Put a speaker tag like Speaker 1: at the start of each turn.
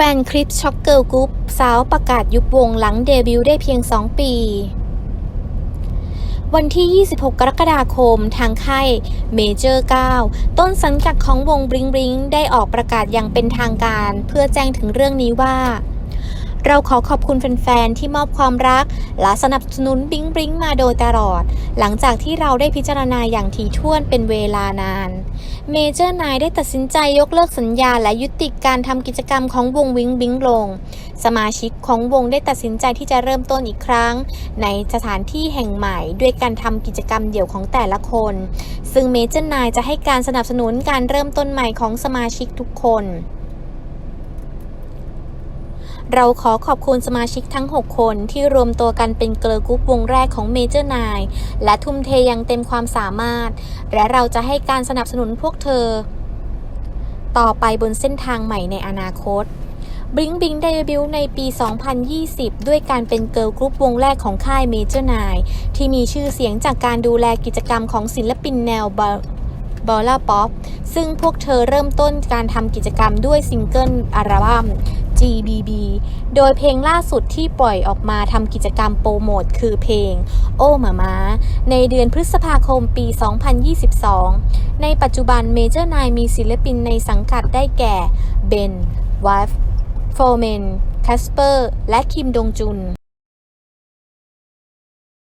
Speaker 1: แฟนคลิปช็อกเกิลกรุ๊ปสาวประกาศยุบวงหลังเดบิวต์ได้เพียง 2 ปี วันที่ 26 กรกฎาคมทางค่ายเมเจอร์ 9 ต้นสังกัดของวงบริงบริงได้ออกประกาศอย่างเป็นทางการ เพื่อแจ้งถึงเรื่องนี้ว่า เราขอขอบคุณแฟนๆ ที่มอบความรัก และสนับสนุนบริงบริงมาโดยตลอด หลังจากที่เราได้พิจารณาอย่างถี่ถ้วนเป็นเวลานาน เมเจอร์นายได้ตัดสินใจยกเลิกสัญญาและยุติการทำกิจกรรมของวงวิงบิงลง สมาชิกของวงได้ตัดสินใจที่จะเริ่มต้นอีกครั้ง ในสถานที่แห่งใหม่ด้วยการทำกิจกรรมเดี่ยวของแต่ละคน ซึ่งเมเจอร์นายจะให้การสนับสนุนการเริ่มต้นใหม่ของสมาชิกทุกคน เราขอขอบคุณสมาชิกทั้ง 6 คนที่รวมตัวกันเป็นเกิร์ลกรุ๊ปวงแรกของเมเจอร์นายและทุ่มเทอย่างเต็มความสามารถ และเราจะให้การสนับสนุนพวกเธอ ต่อไปบนเส้นทางใหม่ในอนาคตบ i ิงบิงเดบิวต์ในปี 2020 ด้วยการเป็นเกิร์ลกรุ๊ปวงแรกของค่ายเมเจอร์นายที่มีชื่อเสียงจากการดูแลกิจกรรมของศิลปินแนวบอลล่าป๊อปซึ่งพวกเธอเริ่มต้นการทำกิจกรรมด้วยซิงเกิลอัลบั้ม GBB โดยเพลงล่าสุดที่ปล่อยออกมาทำกิจกรรมโปรโมทคือเพลง โอ้หมามาในเดือนพฤษภาคมปี 2022 ในปัจจุบันเมเจอร์นายมีศิลปินในสังกัดได้แก่เบนวัฟโฟเมนแคสเปอร์ และคิมดงจุน